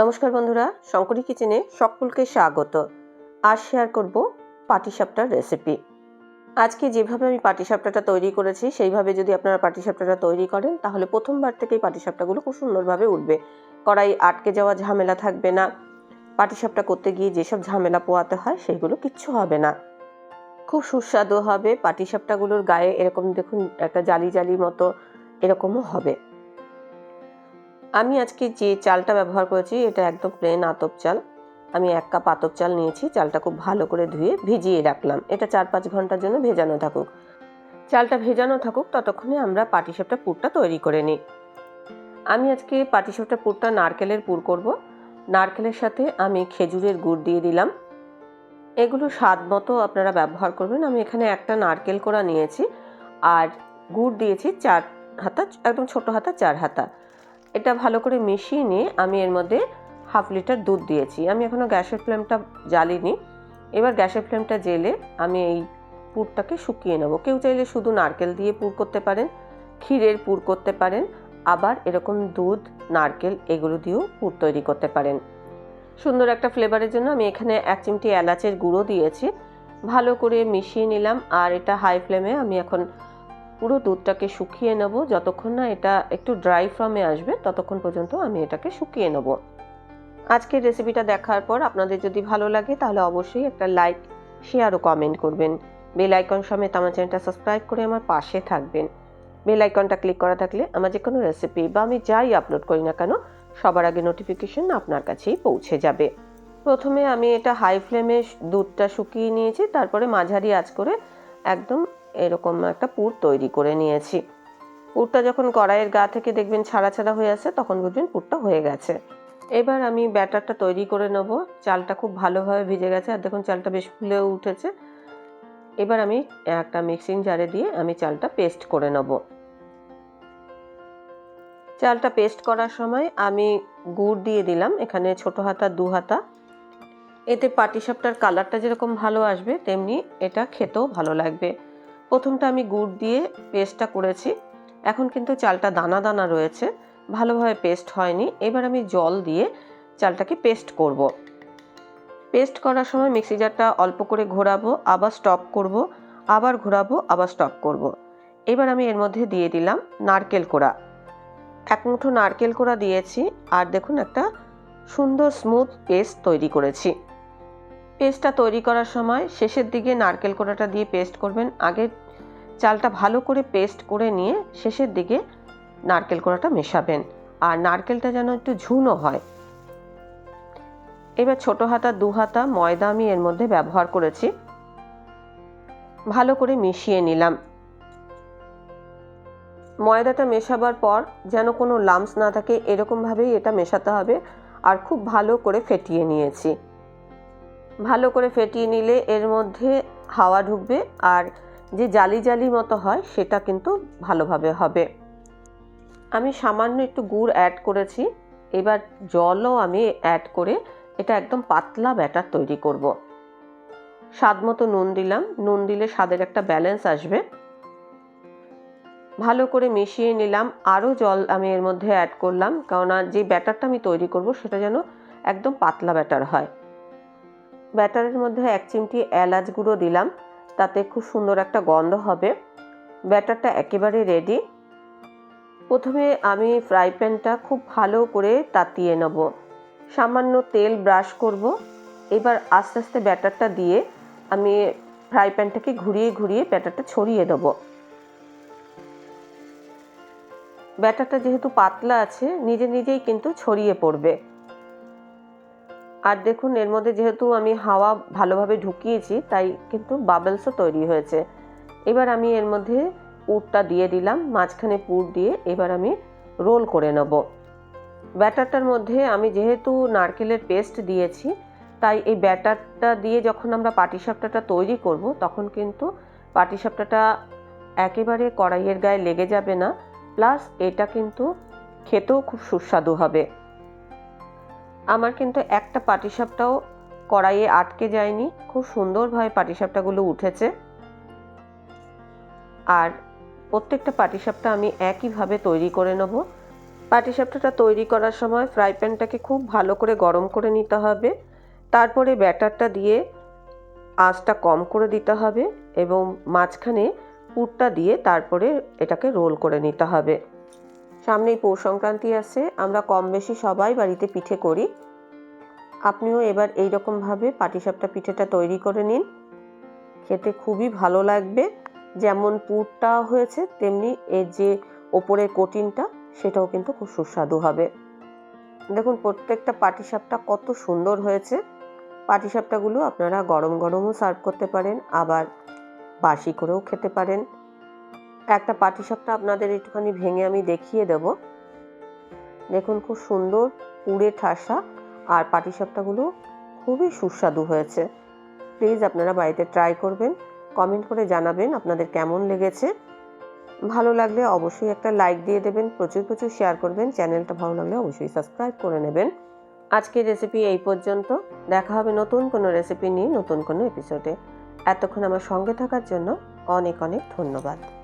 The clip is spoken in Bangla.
নমস্কার বন্ধুরা, শঙ্করী কিচেনে সকলকে স্বাগত। আজ শেয়ার করব পাটিসাপটার রেসিপি আজকে যেভাবে আমি পাটিসাপটাটা তৈরি করেছি, সেইভাবে যদি আপনারা পাটিসাপটাটা তৈরি করেন, তাহলে প্রথমবার থেকেই পাটিসাপটাগুলো খুব সুন্দরভাবে উঠবে। কড়াই আটকে যাওয়া ঝামেলা থাকবে না। পাটিসাপটা করতে গিয়ে যেসব ঝামেলা পোয়াতে হয়, সেগুলো কিচ্ছু হবে না। খুব সুস্বাদু হবে, পাটিসাপটাগুলোর গায়ে এরকম দেখুন একটা জালি জালি মতো এরকমও হবে। আমি আজকে যে চালটা ব্যবহার করেছি, এটা একদম প্লেন আতপ চাল। আমি এক কাপ আতপ চাল নিয়েছি, চালটা খুব ভালো করে ধুয়ে ভিজিয়ে রাখলাম। এটা চার পাঁচ ঘণ্টার জন্য ভেজানো থাকুক। চালটা ভেজানো থাকুক, ততক্ষণে আমরা পাটিসাপটা পুরটা তৈরি করে নিই। আমি আজকে পাটিসাপটা পুরটা নারকেলের পুর করব। নারকেলের সাথে আমি খেজুরের গুড় দিয়ে দিলাম। এগুলো স্বাদ মতো আপনারা ব্যবহার করবেন। আমি এখানে একটা নারকেল কোড়া নিয়েছি, আর গুড় দিয়েছি চার হাতা, একদম ছোট হাতা, চার হাতা। এটা ভালো করে মিশিয়ে নিয়ে আমি এর মধ্যে হাফ লিটার দুধ দিয়েছি। আমি এখনও গ্যাসের ফ্লেমটা জ্বালিনি। এবার গ্যাসের ফ্লেমটা জেলে আমি এই পুরটাকে শুকিয়ে নেব। কেউ চাইলে শুধু নারকেল দিয়ে পুর করতে পারেন, ক্ষীরের পুর করতে পারেন, আবার এরকম দুধ, নারকেল এগুলো দিয়েও পুর তৈরি করতে পারেন। সুন্দর একটা ফ্লেভারের জন্য আমি এখানে এক চিমটি এলাচের গুঁড়ো দিয়েছি। ভালো করে মিশিয়ে নিলাম আর এটা হাই ফ্লেমে আমি এখন পুরো দুধটাকে শুকিয়ে নেব। যতক্ষণ না এটা একটু ড্রাই ফর্মে আসবে, ততক্ষণ পর্যন্ত আমি এটাকে শুকিয়ে নেব। আজকের রেসিপিটা দেখার পর আপনাদের যদি ভালো লাগে, তাহলে অবশ্যই একটা লাইক শেয়ার ও কমেন্ট করবেন। বেল আইকন সমেত আমার চ্যানেলটা সাবস্ক্রাইব করে আমার পাশে থাকবেন। বেল আইকনটা ক্লিক করা থাকলে আমার যে কোনো রেসিপি বা আমি যাই আপলোড করি না কেন, সবার আগে নোটিফিকেশন আপনার কাছেই পৌঁছে যাবে। প্রথমে আমি এটা হাই ফ্লেমে দুধটা শুকিয়ে নিয়েছি, তারপরে মাঝারি আঁচ করে একদম এরকম একটা পুর তৈরি করে নিয়েছি। পুরটা যখন কড়াইয়ের গা থেকে দেখবেন ছাড়া ছাড়া হয়ে আছে তখন বুঝবেন পুরটা হয়ে গেছে। এবার আমি ব্যাটারটা তৈরি করে নেব। চালটা খুব ভালোভাবে ভিজে গেছে আর দেখুন চালটা বেশ ফুলেও উঠেছে। এবার আমি একটা মিক্সিং জারে দিয়ে আমি চালটা পেস্ট করে নেব। চালটা পেস্ট করার সময় আমি গুড় দিয়ে দিলাম, এখানে ছোট হাতা, দু হাতা। এতে পাটিসাপটার কালারটা যেরকম ভালো আসবে, তেমনি এটা খেতেও ভালো লাগবে। প্রথমটা আমি গুড় দিয়ে পেস্টটা করেছি। এখন কিন্তু চালটা দানা দানা রয়েছে। ভালোভাবে পেস্ট হয়নি। এবার আমি জল দিয়ে চালটাকে পেস্ট করব। পেস্ট করার সময় মিক্সি জারটা অল্প করে ঘোরাবো, আবার স্টপ করব, আবার ঘোরাবো, আবার স্টপ করব। এবার আমি এর মধ্যে দিয়ে দিলাম নারকেল কোড়া। এক মুঠো নারকেল কোড়া দিয়েছি আর দেখুন একটা সুন্দর স্মুথ পেস্ট তৈরি করেছি। পেস্টটা তৈরি করার সময় শেষের দিকে নারকেল কোড়াটা দিয়ে পেস্ট করবেন। আগে চালটা ভালো করে পেস্ট করে নিয়ে শেষের দিকে নারকেল কোড়াটা মেশাবেন। আর নারকেলটা যেন একটু ঝুনো হয়। এবার ছোট হাতা, দু হাতা ময়দা আমি এর মধ্যে ব্যবহার করেছি। ভালো করে মিশিয়ে নিলাম। ময়দাটা মেশাবার পর যেন কোনো লামস না থাকে, এরকমভাবেই এটা মেশাতে হবে। আর খুব ভালো করে ফেটিয়ে নিয়েছি। ভালো করে ফেটিয়ে নিলে এর মধ্যে হাওয়া ঢুকবে। আর যে জালি জালি মতো হয়, সেটা কিন্তু ভালোভাবে হবে। আমি সামান্য একটু গুড় অ্যাড করেছি। এবার জলও আমি অ্যাড করে এটা একদম পাতলা ব্যাটার তৈরি করব। স্বাদ মতো নুন দিলাম। নুন দিলে স্বাদের একটা ব্যালেন্স আসবে। ভালো করে মিশিয়ে নিলাম। আরও জল আমি এর মধ্যে অ্যাড করলাম। কেননা যে ব্যাটারটা আমি তৈরি করব, সেটা যেন একদম পাতলা ব্যাটার হয়। ব্যাটারের মধ্যে এক চিমটি এলাচ গুঁড়ো দিলাম। তাতে খুব সুন্দর একটা গন্ধ হবে। ব্যাটারটা একেবারে রেডি প্রথমে আমি ফ্রাই প্যানটা খুব ভালো করে তাতিয়ে নেব। সামান্য তেল ব্রাশ করব। এবার আস্তে আস্তে ব্যাটারটা দিয়ে আমি ফ্রাই প্যানটাকে ঘুরিয়ে ঘুরিয়ে ব্যাটারটা ছড়িয়ে দেবো। ব্যাটারটা যেহেতু পাতলা আছে, নিজে নিজেই কিন্তু ছড়িয়ে পড়বে। আর দেখুন, এর মধ্যে যেহেতু আমি হাওয়া ভালোভাবে ঢুকিয়েছি, তাই কিন্তু বাবলসও তৈরি হয়েছে। এবার আমি এর মধ্যে পুরটা দিয়ে দিলাম, মাঝখানে পুর দিয়ে এবার আমি রোল করে নেব। ব্যাটারটার মধ্যে আমি যেহেতু নারকেলের পেস্ট দিয়েছি, তাই এই ব্যাটারটা দিয়ে যখন আমরা পাটিসাপটাটা তৈরি করব, তখন কিন্তু পাটিসাপটাটা একেবারে কড়াইয়ের গায়ে লেগে যাবে না প্লাস এটা কিন্তু খেতেও খুব সুস্বাদু হবে। আমার কিন্তু একটা পাটিসাপটাও কড়াইয়ে আটকে যায়নি। খুব সুন্দরভাবে পাটিসাপটাগুলো উঠেছে। আর প্রত্যেকটা পাটিসাপটা আমি একইভাবে তৈরি করে নেব। পাটিসাপটাটা তৈরি করার সময় ফ্রাই প্যানটাকে খুব ভালো করে গরম করে নিতে হবে। তারপরে ব্যাটারটা দিয়ে আঁচটা কম করে দিতে হবে এবং মাঝখানে পুরটা দিয়ে তারপরে এটাকে রোল করে নিতে হবে। সামনেই পৌষ সংক্রান্তি আছে, আমরা কম বেশি সবাই বাড়িতে পিঠে করি। আপনিও এবার এই রকমভাবে পাটিসাপটা পিঠেটা তৈরি করে নিন। খেতে খুবই ভালো লাগবে। যেমন পুরটা হয়েছে, তেমনি এর যে ওপরের কোটিনটা সেটাও কিন্তু খুব সুস্বাদু হবে। দেখুন, প্রত্যেকটা পাটিসাপটা কত সুন্দর হয়েছে। পাটিসাপটাগুলো আপনারা গরম গরমও সার্ভ করতে পারেন, আবার বাসি করেও খেতে পারেন। একটা পাটিসাপটা আপনাদের একটুখানি ভেঙে আমি দেখিয়ে দেব। দেখুন খুব সুন্দর পুড়ে ঠাসা আর পাটিসাপটাগুলো খুবই সুস্বাদু হয়েছে। প্লিজ আপনারা বাড়িতে ট্রাই করবেন, কমেন্ট করে জানাবেন আপনাদের কেমন লেগেছে। ভালো লাগলে অবশ্যই একটা লাইক দিয়ে দেবেন, প্রচুর প্রচুর শেয়ার করবেন, চ্যানেলটা ভালো লাগলে অবশ্যই সাবস্ক্রাইব করে নেবেন। আজকের রেসিপি এই পর্যন্ত, দেখা হবে নতুন কোনো রেসিপি নিয়ে নতুন কোনো এপিসোডে। এতক্ষণ আমার সঙ্গে থাকার জন্য অনেক অনেক ধন্যবাদ।